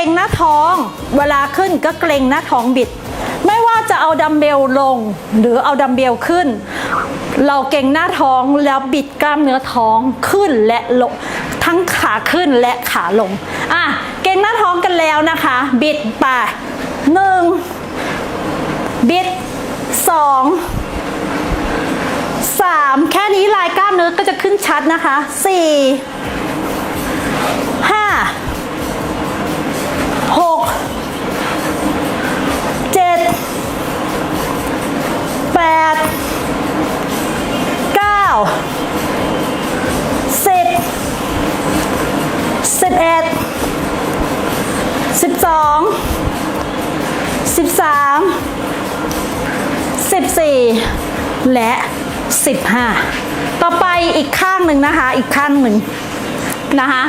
รงหน้าท้อง เวลาขึ้นก็เกรงหน้าท้องบิด ไม่ว่าจะเอาดัมเบลลงหรือเอาดัมเบลขึ้น เราเกรงหน้าท้องแล้วบิดกล้ามเนื้อท้องขึ้นและลงทั้งขาขึ้นและขาลงอะเกรงหน้าท้องกันแล้วนะคะ บิดไปหนึ่งบิดสองสามแค่นี้ลายกล้ามเนื้อก็จะขึ้นชัดนะคะสี่ หกเจ็ดแปดเก้าสิบสิบเอ็ดสิบสองสิบสามสิบสี่และ15ต่อไปอีกข้างหนึ่งนะคะ อีกข้างหนึ่งนะคะ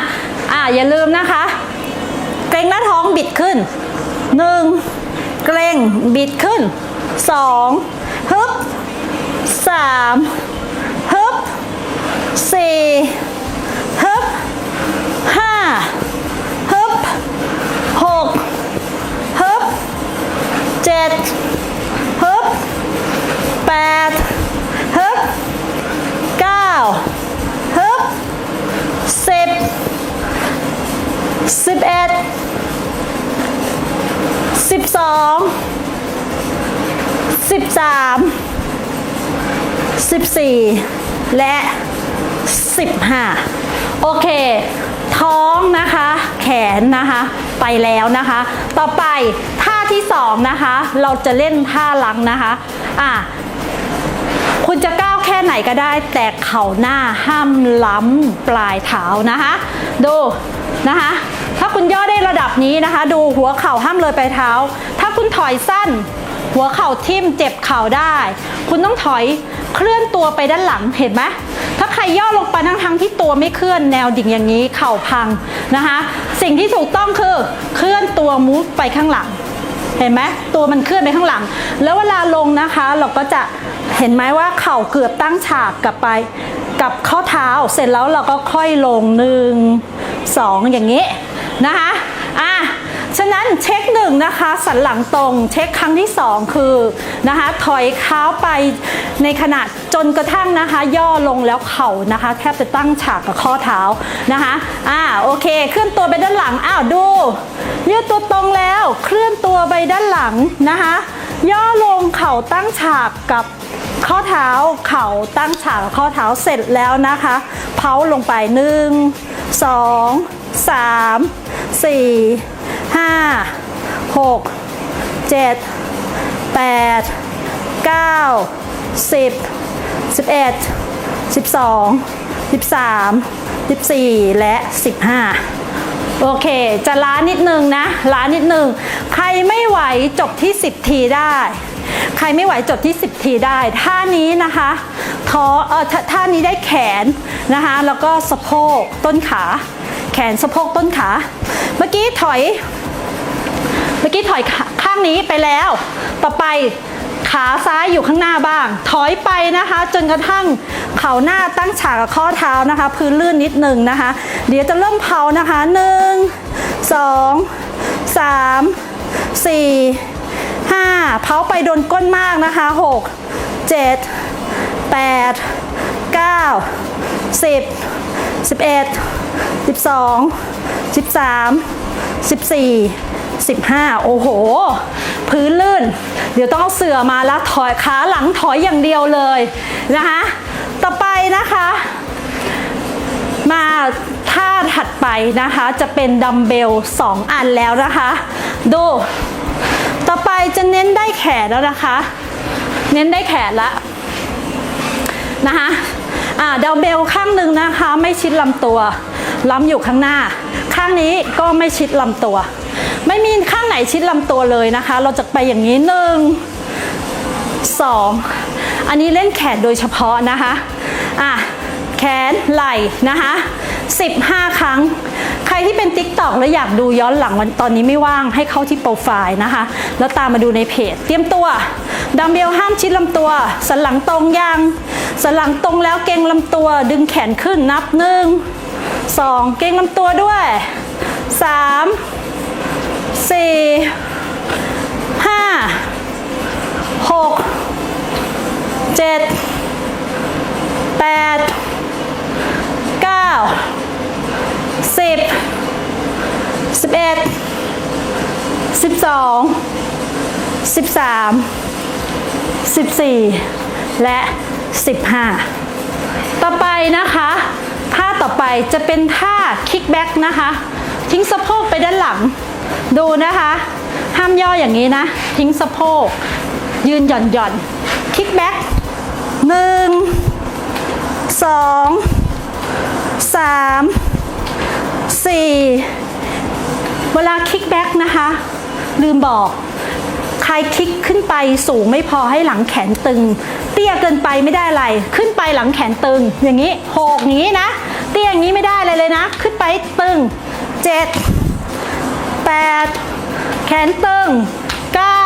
อ่าอย่าลืมนะคะ เกรงหน้าท้องบิดขึ้น 1 เกรงบิดขึ้น 2 ฮึบ 3 ฮึบ 4 ฮึบ 5 ฮึบ 6 ฮึบ 7 ฮึบ 8 ฮึบเก้าฮึบสิบสิบเอ็ดสิบสองสิบสามสิบสี่และสิบห้าโอเค ท้องนะคะ แขนนะคะ ไปแล้วนะคะ ต่อไปท่าที่สองนะคะ เราจะเล่นท่าลังนะคะอะคุณจะก้าวแค่ไหนก็ได้ แต่เข่าหน้าห้ามล้ำปลายเท้านะคะ ดูนะคะ ถ้าคุณย่อได้ระดับนี้นะคะ ดูหัวเข่าห้ามเลยปลายเท้า คุณถอยสั้น หัวเข่าทิ่มเจ็บเข่าได้ คุณต้องถอยเคลื่อนตัวไปด้านหลังเห็นไหมถ้าใครย่อลงไปทั้งทั้งที่ตัวไม่เคลื่อนแนวดิ่งอย่างนี้เข่าพังนะคะ สิ่งที่ถูกต้องคือเคลื่อนตัวมูฟไปข้างหลัง เห็นไหมตัวมันเคลื่อนไปข้างหลัง แล้วเวลาลงนะคะ เราก็จะเห็นไหมว่าเข่าเกือบตั้งฉากกลับไปกับข้อเท้าเสร็จแล้วเราก็ค่อยลงหนึ่งสองอย่างนี้นะคะ ฉะนั้นเช็คหนึ่งนะคะสันหลังตรง เช็คครั้งที่สองคือนะคะถอยเท้าไปในขณะจนกระทั่งนะคะ ย่อลงแล้วเข่านะคะ แทบจะตั้งฉากกับข้อเท้านะคะอ่าโอเค เคลื่อนตัวไปด้านหลังอ้าวดูยืดตัวตรงแล้วเคลื่อนตัวไปด้านหลังนะคะ ย่อลงเข่าตั้งฉากกับข้อเท้าเข่าตั้งฉากข้อเท้าเสร็จแล้วนะคะ เพ้าลงไปหนึ่งสองสามสี่ ห้าหกเจ็ดแปดเก้าสิบสิบเอ็ดสิบสองสิบสามสิบสี่และสิบห้าโอเค จะล้านิดนึงนะล้านิดนึง ใครไม่ไหวจบที่ 10 ทีได้ ใครไม่ไหวจบที่ 10 ทีได้ ท่านี้นะคะท้อเออท่าท่านี้ได้แขนนะคะ แล้วก็สะโพกต้นขา แขนสะโพกต้นขา เมื่อกี้ถอย เมื่อกี้ถอยข้างนี้ไปแล้ว ต่อไปขาซ้ายอยู่ข้างหน้าบ้าง ถอยไปนะคะ จนกระทั่งเข่าหน้าตั้งฉากกับข้อเท้านะคะ พื้นลื่นนิดนึงนะคะ เดี๋ยวจะเริ่มเผานะคะหนึ่งสองสามสี่ห้าเผาไปโดนก้นมากนะคะหกเจ็ดแปดเก้าสิบสิบเอ็ดสิบสองสิบสามสิบสี่ 15 โอ้โห พื้นลื่น เดี๋ยวต้องเอาเสื่อมาแล้วถอยขาหลังถอยอย่างเดียวเลยนะคะ ต่อไปนะคะ มาท่าถัดไปนะคะ จะเป็นดัมเบล 2 อันแล้วนะคะ ดู ต่อไปจะเน้นได้แขนแล้วนะคะ เน้นได้แขนละนะคะอ่าดัมเบลข้างหนึ่งนะคะ ไม่ชิดลำตัวล้ำอยู่ข้างหน้า ข้างนี้ก็ไม่ชิดลำตัว ไม่มีข้างไหนชิดลำตัวเลยนะคะ เราจะไปอย่างนี้หนึ่งสองอันนี้เล่นแขนโดยเฉพาะนะคะอะแขนไหล่นะคะ15 ครั้ง ใครที่เป็น t ิ k t o k แล้วอยากดูย้อนหลังวันตอนนี้ไม่ว่างให้เข้าที่โปรไฟล์นะคะ แล้วตามมาดูในเพจ เตรียมตัวดัมเบลห้ามชิดลำตัว สันหลังตรงยังสันหลังตรงแล้วเกรงลำตัว ดึงแขนขึ้นนับหนึ่งสองเกรงลำตัวด้วยสาม สี่ห้าหกเจ็ดแปดเก้าสิบสิบเอ็ดสิบสองสิบสามสิบสี่และสิบห้าต่อไปนะคะท่าต่อไปจะเป็นท่าคิกแบ็กนะคะ ทิ้งสะโพกไปด้านหลัง ดูนะคะ ห้ามย่ออย่างนี้นะ ทิ้งสะโพก ยืนหย่อนหย่อนคิกแบ็กหนึ่งสองสามสี่เวลาคิกแบ็กนะคะ ลืมบอกใครคลิกขึ้นไปสูงไม่พอให้หลังแขนตึง เตี้ยเกินไปไม่ได้อะไร ขึ้นไปหลังแขนตึง อย่างนี้หกอย่างนี้นะ เตี้ยอย่างนี้ไม่ได้เลยเลยนะ ขึ้นไปตึงเจ็ด แปดแขนตึงเก้า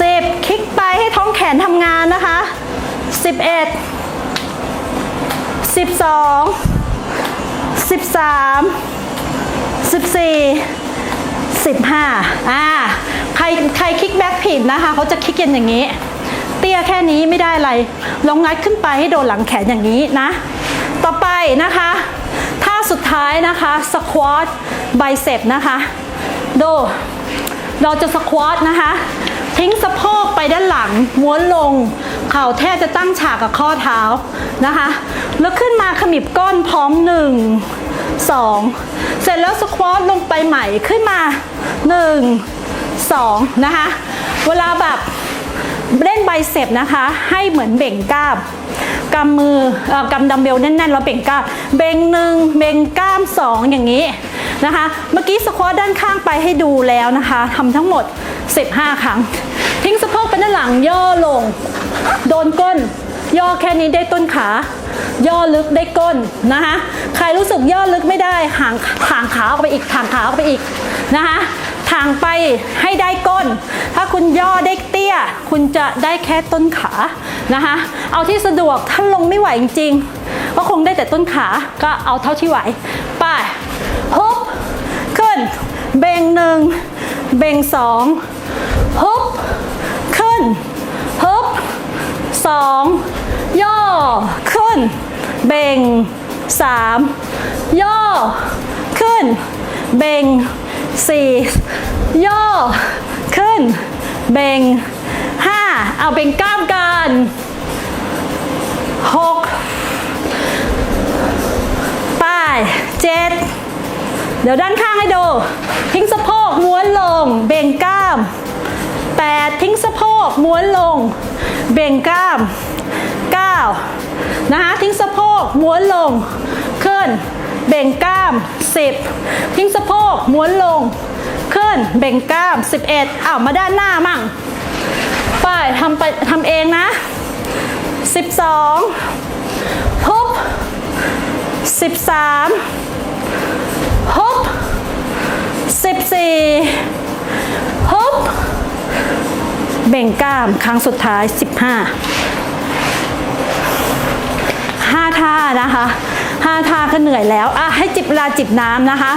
สิบคลิกไปให้ท้องแขนทำงานนะคะสิบเอ็ดสิบสองสิบสามสิบสี่15อ่า ใคร ใครคลิกแบ็กผิดนะคะ เขาจะคลิกกันอย่างนี้ เตี้ยแค่นี้ไม่ได้อะไร ลองงัดขึ้นไปให้โดนหลังแขนอย่างนี้นะ ต่อไปนะคะ ท้ายนะคะสควอตไบเซปนะคะดูเราจะสควอตนะคะ ทิ้งสะโพกไปด้านหลัง ม้วนลง เข่าแทบจะตั้งฉากกับข้อเท้านะคะ แล้วขึ้นมาขมิบก้นพร้อมหนึ่งสองเสร็จแล้วสควอตลงไปใหม่ขึ้นมาหนึ่งสองนะคะ เวลาแบบเล่นไบเซปนะคะ ให้เหมือนเบ่งกล้าม กำมือกำดัมเบลแน่นๆแล้วเบ่งกล้ามเบ่งหนึ่งเบ่งกล้ามสองอย่างนี้นะคะ เมื่อกี้สควอตด้านข้างไปให้ดูแล้วนะคะทำทั้งหมด 15 ครั้ง ทิ้งสะโพกไปด้านหลังย่อลง โดนก้น ย่อแค่นี้ได้ต้นขา ย่อลึกได้ก้นนะคะ ใครรู้สึกย่อลึกไม่ได้ห่างห่างขาออกไปอีกห่างขาออกไปอีกนะคะ ทางไปให้ได้ก้น ถ้าคุณย่อได้เตี้ย คุณจะได้แค่ต้นขานะคะ เอาที่สะดวกถ้าลงไม่ไหวจริงๆ ก็คงได้แต่ต้นขาก็เอาเท่าที่ไหว ไปฮุบขึ้น เบ่งหนึ่งเบ่งสองฮุบขึ้นฮุบสองย่อขึ้น เบ่งสามย่อขึ้น เบ่ง สี่ย่อ ขึ้น เบ่งห้าเอาเบ่งกล้ามกันหกไป้ายเจ็ดเดี๋ยวด้านข้างให้ดู ทิ้งสะโพกม้วนลง เบ่งกล้าม 8 ทิ้งสะโพกม้วนลง เบ่งกล้าม 9 นะคะ ทิ้งสะโพกม้วนลง ขึ้น เบ่งกล้าม 10 ทิ้งสะโพกม้วนลง ขึ้นเบ่งกล้าม 11อ้าวมาด้านหน้ามั่งไปทำไปทำเองนะ 12ฮุบ13ฮุบ14ฮุบเบ่งกล้ามครั้งสุดท้าย 15 5ท่านะคะ 5ท่าก็เหนื่อยแล้วอะให้จิบเวลาจิบน้ำนะคะ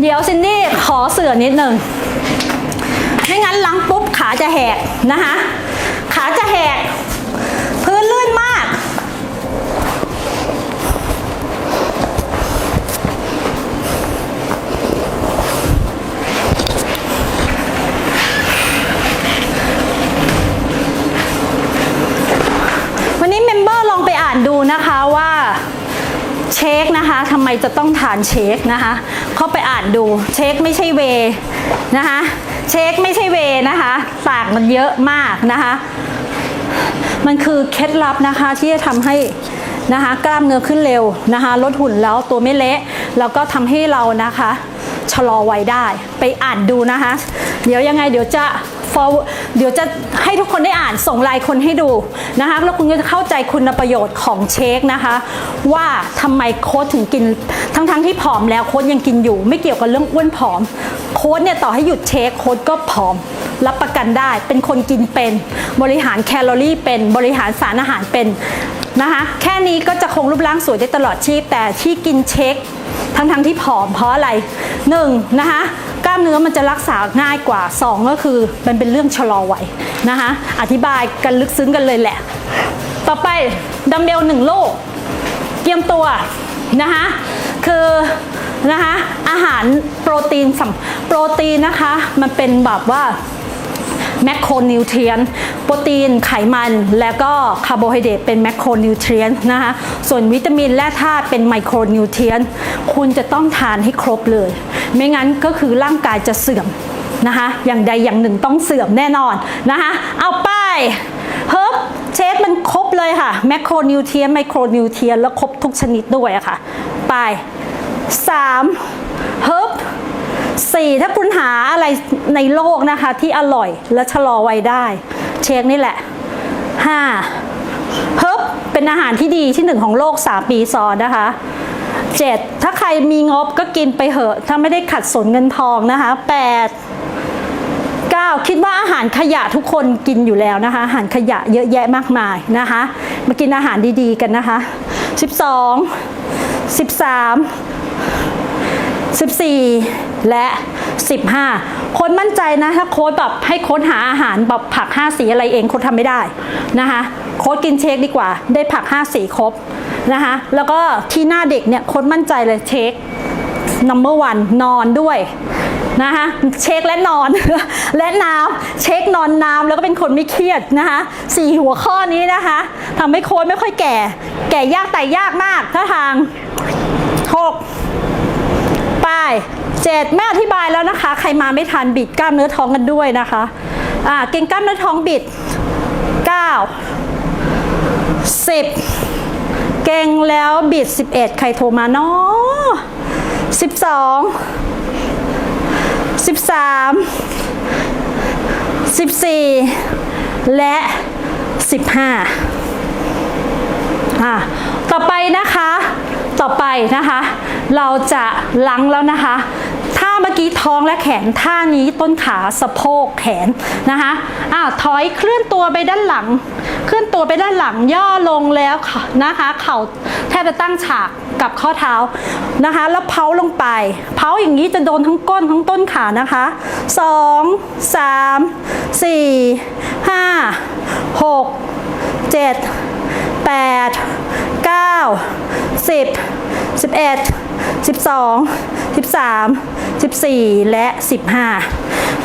เดี๋ยวซินดี้ขอเสือนิดหนึ่งไม่งั้นล้างปุ๊บขาจะแหกนะคะ ขาจะแหก เชคนะคะทำไมจะต้องทานเชคนะคะเข้าไปอ่านดูเชคไม่ใช่เวนะคะเชคไม่ใช่เวนะคะต่างมันเยอะมากนะคะ มันคือเคล็ดลับนะคะที่จะทำให้นะคะกล้ามเนื้อขึ้นเร็วนะคะลดหุ่นแล้วตัวไม่เละแล้วก็ทำให้เรานะคะ ชะลอไวได้ ไปอ่านดูนะคะ เดี๋ยวยังไงเดี๋ยวจะ forward เดี๋ยวจะให้ทุกคนได้อ่านส่งลน์คนให้ดูนะคะ แล้วคุณก็จะเข้าใจคุณประโยชน์ของเชคนะคะ ว่าทำไมโค้ดถึงกินทั้งๆที่ผอมแล้วโค้ดยังกินอยู่ ไม่เกี่ยวกับเรื่องอ้วนผอม โค้ดเนี่ยต่อให้หยุดเชคโค้ดก็ผอมรับประกันได้ เป็นคนกินเป็น บริหารแคลอรี่เป็นบริหารสารอาหารเป็นนะคะ แค่นี้ก็จะคงรูปร่างสวยได้ตลอดชีพแต่ที่กินเช็ค ทั้งๆที่ผอมเพราะอะไรหนึ่งนะคะกล้ามเนื้อมันจะรักษาง่ายกว่า 2 ก็คือมันเป็นเรื่องชะลอวัยนะคะอธิบายกันลึกซึ้งกันเลยแหละ ต่อไปดัมเบลหนึ่งโลกเตรียมตัวนะคะคือนะคะอาหารโปรตีนสำโปรตีนนะคะ มันเป็นแบบว่า แมคโครนิวเทรียนโปรตีนไขมัน แล้วก็คาร์โบไฮเดรตเป็นแมคโครนิวเทรียนนะคะ ส่วนวิตามินและธาตุเป็นไมโครนิวเทรียนคุณจะต้องทานให้ครบเลย ไม่งั้นก็คือร่างกายจะเสื่อมนะคะ อย่างใดอย่างหนึ่งต้องเสื่อมแน่นอนนะคะ เอาไปเฮิร์บเชคมันครบเลยค่ะ แมคโครนิวเทรียนไมโครนิวเทรียนแล้วครบทุกชนิดด้วยอะค่ะ ไป 3. เฮิร์บ สี่ถ้าคุณหาอะไรในโลกนะคะ ที่อร่อยและชะลอวัยได้ เช็คนี่แหละห้าเฮิบเป็นอาหารที่ดีที่หนึ่งของโลก 3 ปีซ้อนนะคะเจ็ดถ้าใครมีงบก็กินไปเหอะ ถ้าไม่ได้ขัดสนเงินทองนะคะแปดเก้าคิดว่าอาหารขยะทุกคนกินอยู่แล้วนะคะ อาหารขยะเยอะแยะมากมายนะคะ มากินอาหารดีๆกันนะคะสิบสองสิบสาม 14 และ 15 คนมั่นใจนะ ถ้าโค้ดแบบให้โค้ดหาอาหารแบบผัก 5 สีอะไรเองโค้ดทำไม่ได้นะคะ โค้ดกินเชคดีกว่า ได้ผัก 5 สีครบนะคะ แล้วก็ที่หน้าเด็กเนี่ยโค้ดมั่นใจเลยเชค number one นอนด้วยนะคะเช็คและนอน และน้ำเช็คนอนน้ำแล้วก็เป็นคนไม่เครียดนะคะสี่หัวข้อนี้นะคะทำให้โค้ดไม่ค่อยแก่ แก่ยากแต่ยากมากถ้าทางหก ไปเจ็ดแม่อธิบายแล้วนะคะ ใครมาไม่ทันบิดกล้ามเนื้อท้องกันด้วยนะคะอ่าเก่งกล้ามเนื้อท้องบิด9 10เก่งแล้วบิด11ใครโทรมาเนาะ12 13 14และ15อะต่อไปนะคะ ต่อไปนะคะ เราจะล้างแล้วนะคะถ้าเมื่อกี้ท้องและแขนท่านี้ต้นขาสะโพกแขนนะคะอ่าถอยเคลื่อนตัวไปด้านหลัง เคลื่อนตัวไปด้านหลังย่อลงแล้วค่ะนะคะ เข่าแทบจะตั้งฉากกับข้อเท้านะคะ แล้วเพ้าลงไปเพ้าอย่างนี้จะโดนทั้งก้นทั้งต้นขานะคะสองสามสี่ ห้าหกเจ็ดแปดเก้าสิบสิบเอ็ดสิบสองสิบสามสิบสี่และสิบห้า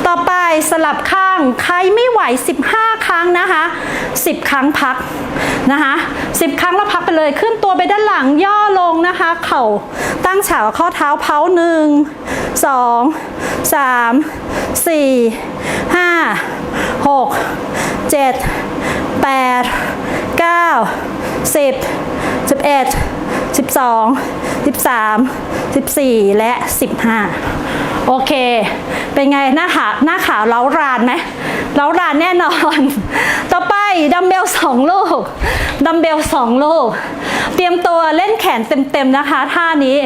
ต่อไปสลับข้างใครไม่ไหว 15 ครั้งนะคะ 10 ครั้งพักนะคะ10 ครั้งแล้วพักไปเลยขึ้นตัวไปด้านหลังย่อลงนะคะ เข่าตั้งฉากข้อเท้าเพ้าหนึ่งสองสามสี่ห้าหกเจ็ดแปด9 10 11 12 13 14 และ 15 โอเค เป็นไงหน้าขาหน้าขาวเล้ารานไหมเล้ารานแน่นอน ต่อไปดัมเบลสองลูก ดัมเบลสองลูก เตรียมตัวเล่นแขนเต็มๆนะคะ ท่านี้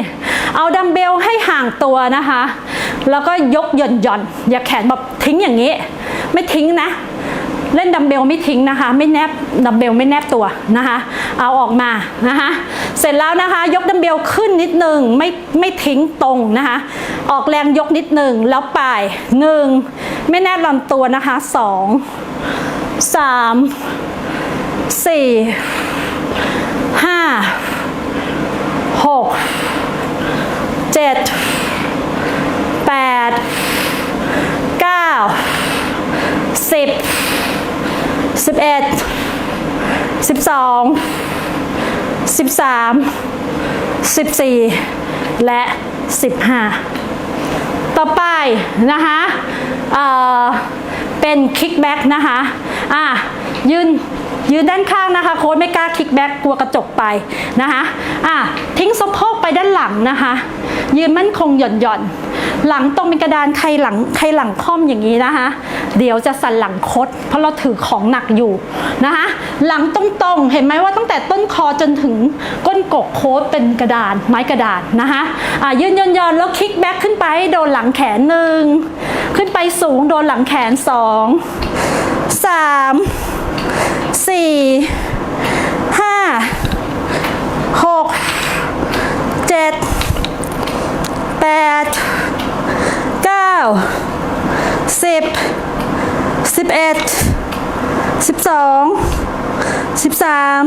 เอาดัมเบลให้ห่างตัวนะคะ แล้วก็ยกหย่อนหย่อนอย่าแขนแบบทิ้งอย่างนี้ ไม่ทิ้งนะ เล่นดัมเบลไม่ทิ้งนะคะ ไม่แนบดัมเบลไม่แนบตัวนะคะ เอาออกมานะคะ เสร็จแล้วนะคะ ยกดัมเบลขึ้นนิดหนึ่งไม่ไม่ทิ้งตรงนะคะ ออกแรงยกนิดหนึ่งแล้วไปหนึ่งไม่แนบลำตัวนะคะสองสามสี่ห้าหกเจ็ดแปดเก้าสิบ สิบเอ็ดสิบสองสิบสามสิบสี่และสิบห้าต่อไปนะคะเอ่อเป็นคิกแบ็กนะคะอะยืนยืนด้านข้างนะคะ โค้ดไม่กล้าคิกแบ็กกลัวกระจกไปนะคะอะทิ้งสะโพกไปด้านหลังนะคะ ยืนมั่นคงหย่อนหย่อน หลังตรงเป็นกระดานใครหลังใครหลังค่อมอย่างนี้นะคะ เดี๋ยวจะสั่นหลังคด เพราะเราถือของหนักอยู่นะคะ หลังตรงๆ เห็นไหมว่าตั้งแต่ต้นคอจนถึงก้นกกโค้ดเป็นกระดานไม้กระดานนะคะะยืนย่อนๆแล้วคลิกแบ็กขึ้นไปโดนหลังแขนหนึ่งขึ้นไปสูงโดนหลังแขนสองสามสี่ห้าหกเจ็ดแปดาสิบสิบเอ็ดสิบสองสิบสาม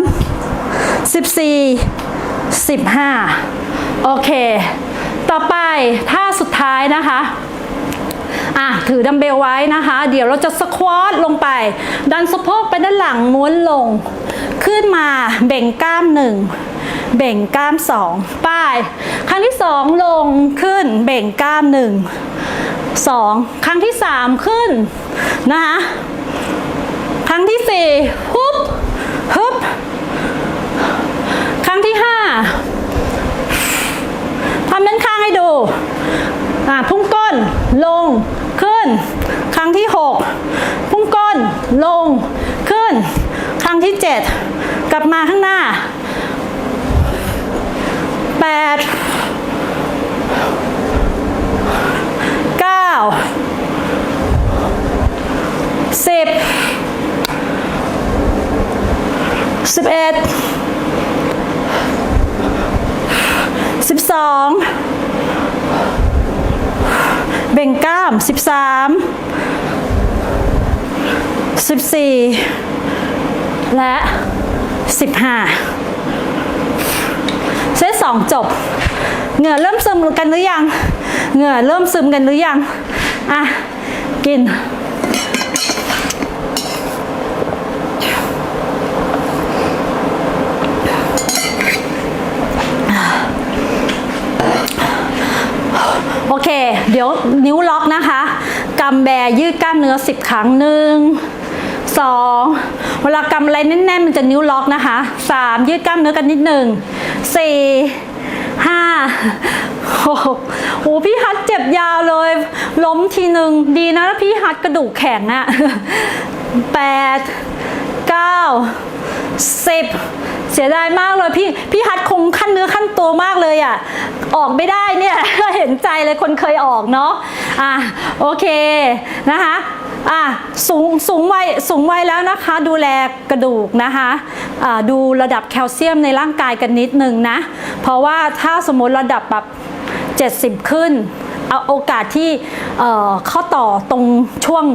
สิบสี่สิบห้าโอเค ต่อไปท่าสุดท้ายนะคะอะถือดัมเบลไว้นะคะ เดี๋ยวเราจะสควอตลงไป ดันสะโพกไปด้านหลังม้วนลง ขึ้นมาเบ่งกล้ามหนึ่งเบ่งกล้ามสองไปครั้งที่สองลงขึ้นเบ่งกล้ามหนึ่ง สองครั้งที่สามขึ้นนะคะครั้งที่สี่ฮุบฮึบครั้งที่ห้าทำด้านข้างให้ดูอ่าพุ่งก้นลงขึ้น ครั้งที่หกพุ่งก้นลงขึ้น ครั้งที่เจ็ดกลับมาข้างหน้าแปดเก้าสิบสิบเอ็ดสิบส องเบ่งกล้าม13 14และ15เซตสองจบ เหงื่อเริ่มซึมกันหรือยัง เหงื่อเริ่มซึมกันหรือยัง อะ กิน อเค เดี๋ยวนิ้วล็อกนะคะกำแบยืดกล้ามเนื้อ 10 ครั้งหนึ่งสองเวลากำอะไรแน่นๆมันจะนิ้วล็อกนะคะสามยืดกล้ามเนื้อกันนิดหนึ่งสี่ห้าหกโอ้พี่ฮัทเจ็บยาวเลย ล้มทีหนึ่งดีนะพี่ฮัทกระดูกแข็งอะแปดเก้าสิบ เสียดายมากเลยพี่พี่ฮัทคงขั้นเนื้อขั้นตัวมากเลยอะ่ะ ออกไม่ได้เนี่ย เห็นใจเลยคนเคยออกเนาะอะโอเคนะคะอะสูงสูงวัยสูงวัยแล้วนะคะ ดูแลกระดูกนะคะอ่าดูระดับแคลเซียมในร่างกายกันนิดนึงนะ เพราะว่าถ้าสมมติระดับแบบ 70 ขึ้นเอาโอกาสที่เข้อต่อตรงช่วง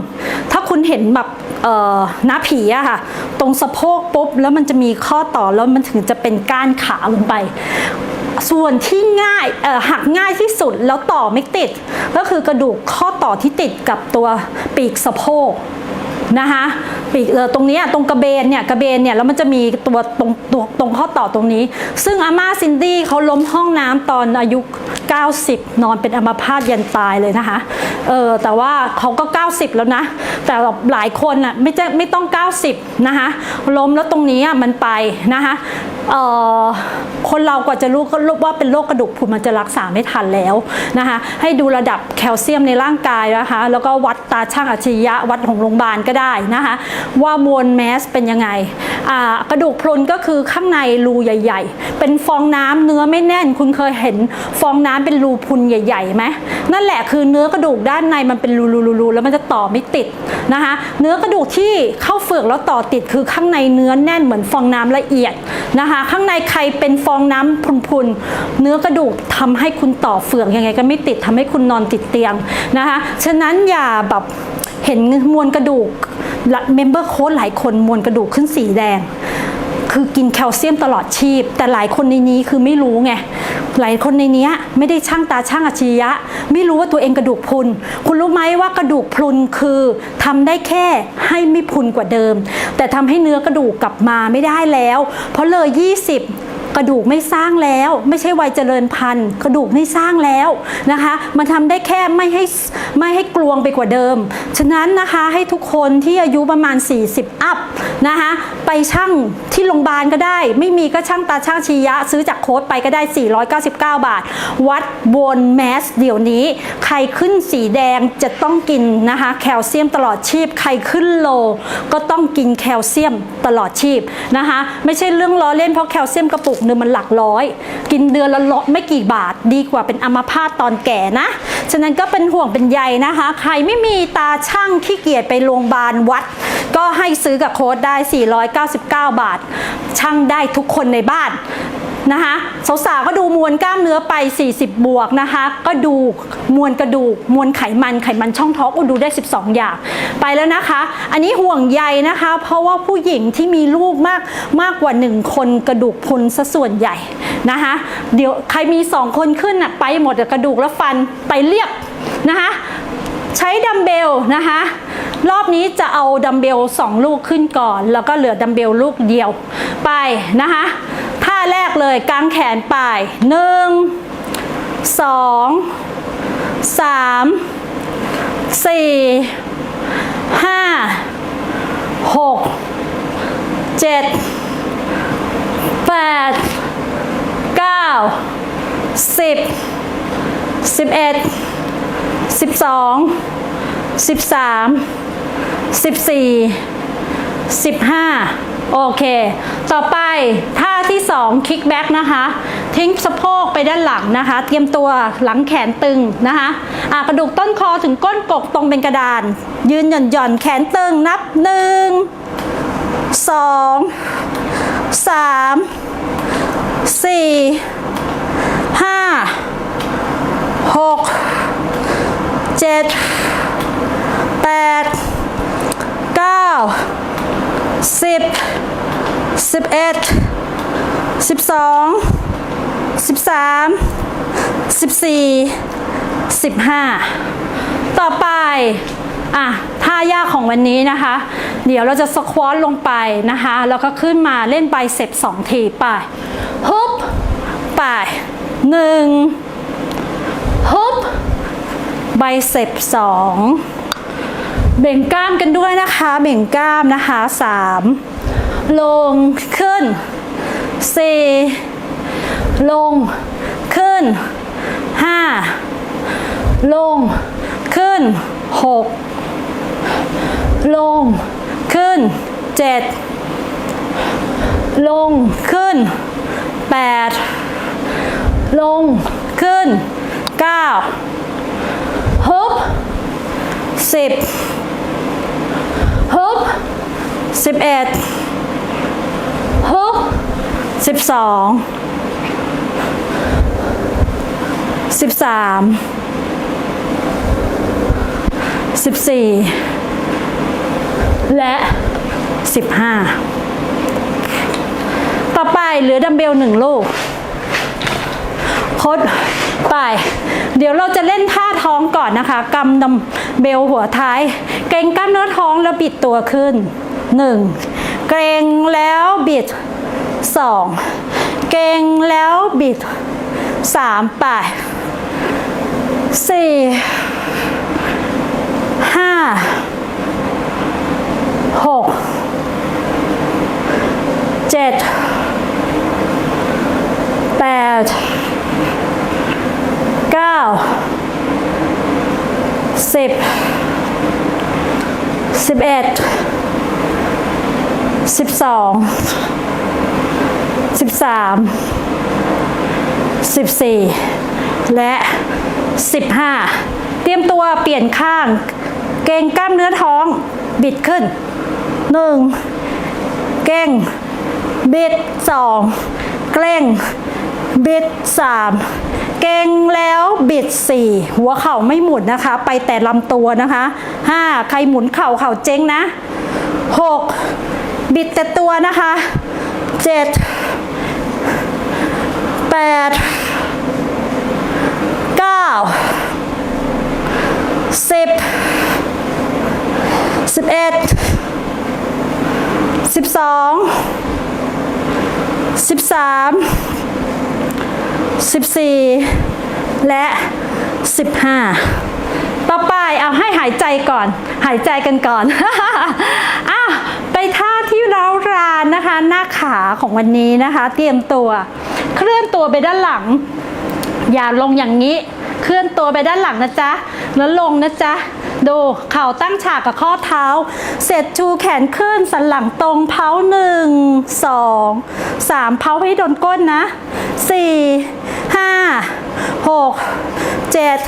ถ้าคุณเห็นแบบหน้าผีอะค่ะ ตรงสะโพกปุ๊บแล้วมันจะมีข้อต่อแล้วมันถึงจะเป็นก้านขาลงไป ส่วนที่ง่ายเออหักง่ายที่สุดแล้วต่อไม่ติด ก็คือกระดูกข้อต่อที่ติดกับตัวปีกสะโพกนะคะ ปีกเออตรงนี้ตรงกระเบนเนี่ยกระเบนเนี่ยแล้วมันจะมีตัวตรงตรงตรงข้อต่อตรงนี้ ซึ่งอาม่าซินดี้เขาล้มห้องน้ำตอนอายุ 90 นอนเป็นอัมพาตยันตายเลยนะคะเออแต่ว่าเขาก็ 90 แล้วนะ แต่หลายคนอะไม่จะไม่ต้อง 90 นะคะล้มแล้วตรงนี้มันไปนะคะเอ่อคนเรากว่าจะรู้ก็รู้ว่าเป็นโรคกระดูกพรุนมันจะรักษาไม่ทันแล้วนะคะให้ดูระดับแคลเซียมในร่างกายนะคะแล้วก็วัดตาช่างอัจฉริยะวัดของโรงพยาบาลก็ได้นะคะว่ามวลแมสเป็นยังไงกระดูกพรุนก็คือข้างในรูใหญ่ ๆ เป็นฟองน้ำเนื้อไม่แน่น คุณเคยเห็นฟองน้ำเป็นรูพุนใหญ่ๆไหมนั่นแหละคือเนื้อกระดูกด้านในมันเป็นรูๆๆแล้วมันจะต่อไม่ติดนะคะเนื้อกระดูกที่เข้าเฟือกแล้วต่อติดคือข้างในเนื้อแน่นเหมือนฟองน้ำละเอียดนะคะข้างในใครเป็นฟองน้ำพรุนๆเนื้อกระดูกทำให้คุณต่อเฟือกยังไงก็ไม่ติดทำให้คุณนอนติดเตียงนะคะฉะนั้นอย่าแบบ เห็นมวลกระดูกเมมเบอร์โค้ดหลายคนมวลกระดูกขึ้นสีแดง คือกินแคลเซียมตลอดชีพ แต่หลายคนในนี้คือไม่รู้ไงหลายคนในนี้ไม่ได้ช่างตาช่างอัจฉริยะ ไม่รู้ว่าตัวเองกระดูกพรุน คุณรู้ไหมว่ากระดูกพรุนคือทำได้แค่ให้ไม่พรุนกว่าเดิม แต่ทำให้เนื้อกระดูกกลับมาไม่ได้แล้ว เพราะเลย 20 กระดูกไม่สร้างแล้ว ไม่ใช่วัยเจริญพันธุ์ กระดูกไม่สร้างแล้วนะคะ มันทำได้แค่ไม่ให้ไม่ให้กลวงไปกว่าเดิม ฉะนั้นนะคะให้ทุกคนที่อายุประมาณ 40 อัพนะคะไปช่างที่โรงพยาบาลก็ได้ ไม่มีก็ช่างตาช่างชียะ ซื้อจากโค้ดไปก็ได้ 499 บาท วัดบนแมสเดี๋ยวนี้ ใครขึ้นสีแดงจะต้องกินนะคะ แคลเซียมตลอดชีพ ใครขึ้นโล ก็ต้องกินแคลเซียมตลอดชีพนะคะ ไม่ใช่เรื่องล้อเล่นเพราะแคลเซียมกระปุกหนึงมันหลักร้อย กินเดือนละละไม่กี่บาทดีกว่าเป็นอัมพาตตอนแก่นะ ฉะนั้นก็เป็นห่วงเป็นใยนะคะ ใครไม่มีตาช่างขี้เกียจไปโรงพยาบาลวัด ก็ให้ซื้อกับโค้ดได้ 499 บาทช่างได้ทุกคนในบ้านนะคะสาวๆก็ดูมวลกล้ามเนื้อไป 40 บวกนะคะ ก็ดูมวลกระดูกมวลไขมันไขมันช่องท้องก็ดูได้ 12 อย่าง ไปแล้วนะคะ อันนี้ห่วงใยนะคะ เพราะว่าผู้หญิงที่มีลูกมากมากกว่า 1 คนกระดูกพรุนซะส่วนใหญ่นะคะเดี๋ยวใครมี 2 คนขึ้นน่ะไปหมดกระดูกและฟันไปเรียบนะคะ ใช้ดัมเบลนะคะรอบนี้จะเอาดัมเบล2 ลูกขึ้นก่อน แล้วก็เหลือดัมเบลลูกเดียวไปนะคะท่าแรกเลยกางแขนไปหนึ่งสองสามสี่ห้าหกเจ็ดแปดเก้าสิบสิบเอ็ด สิบสองสิบสามสิบสี่สิบห้าโอเค ต่อไปท่าที่สองคิกแบ็กนะคะ ทิ้งสะโพกไปด้านหลังนะคะ เตรียมตัวหลังแขนตึงนะคะะกระดูกต้นคอถึงก้นกกตรงเป็นกระดาน ยืนหย่อนหย่อนแขนตึงนับหนึ่งสองสามสี่ห้าหก เจ็ดแปดเก้าสิบสิบเอ็ดสิบสองสิบสามสิบสี่สิบห้าต่อไปอะท่ายากของวันนี้นะคะ เดี๋ยวเราจะสควอตลงไปนะคะ แล้วก็ขึ้นมาเล่นไบเซ็ปสองทีไปฮุบไปหนึ่ง ไบเซ็ปสองเบ่งกล้ามกันด้วยนะคะ เบ่งกล้ามนะคะสามลงขึ้นสี่ลงขึ้นห้าลงขึ้นหกลงขึ้นเจ็ดลงขึ้นแปดลงขึ้นเก้า สิบฮึบสิบเอ็ดฮึบสิบสองสิบสามสิบสี่และสิบห้าต่อไปเหลือดัมเบลหนึ่งลูกพด ไป เดี๋ยวเราจะเล่นท่าท้องก่อนนะคะกำดัมเบลหัวท้าย เกรงกล้ามเนื้อท้องแล้วบิดตัวขึ้น 1. เกรงแล้วบิด 2. เกรงแล้วบิด 3 ไป 4 5 6 7 8เก้า สิบสิบเอ็ดสิบสองสิบสามสิบสี่และสิบห้าเตรียมตัวเปลี่ยนข้าง เกรงกล้ามเนื้อท้องบิดขึ้นหนึ่งเกรงบิดสองเกรงบิดสาม เกรงแล้วบิดสี่หัวเข่าไม่หมุนนะคะ ไปแต่ลำตัวนะคะห้าใครหมุนเข่าเข่าเจ๊งนะหกบิดแต่ตัวนะคะเจ็ดแปดเก้าสิบสิบเอ็ดสิบสองสิบสามสิบสี่และ 15 ต่อไปเอาให้หายใจก่อน หายใจกันก่อนอ้าวไปท่าที่ร้าวรานนะคะ หน้าขาของวันนี้นะคะ เตรียมตัว เคลื่อนตัวไปด้านหลัง อย่าลงอย่างนี้ เคลื่อนตัวไปด้านหลังนะจ๊ะ แล้วลงนะจ๊ะดูเข่าตั้งฉากกับข้อเท้า เสร็จชูแขนขึ้นสันหลังตรงเพ้าหนึ่งสองสามเพ้าให้โดนก้นนะสี่ ห้าหกเจ็ด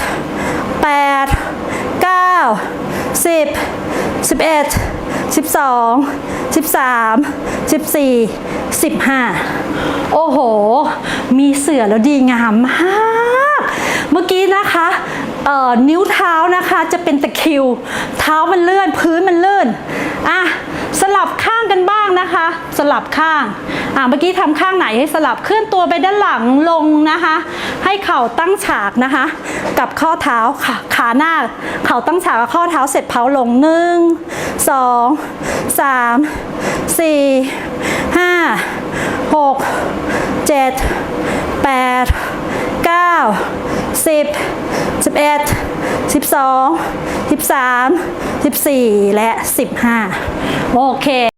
แปดเก้าสิบสิบเอ็ด12 13 14 15โอ้โห มีเสือแล้วดีงามมากเมื่อกี้นะคะเอ่อนิ้วเท้านะคะจะเป็นตะคิว เท้ามันเลื่อนพื้นมันเลื่อนอะ สลับข้างกันบ้างนะคะ สลับข้างอะเมื่อกี้ทำข้างไหนให้สลับเคลื่อนตัวไปด้านหลังลงนะคะ ให้เข่าตั้งฉากนะคะ กับข้อเท้าขาขาหน้า เข่าตั้งฉากกับข้อเท้าเสร็จเผาลงหนึ่งสองสามสี่ห้าหกเจ็ดแปดเก้าสิบสิบเอ็ดสิบสอง สิบสามสิบสี่และสิบห้าโอเค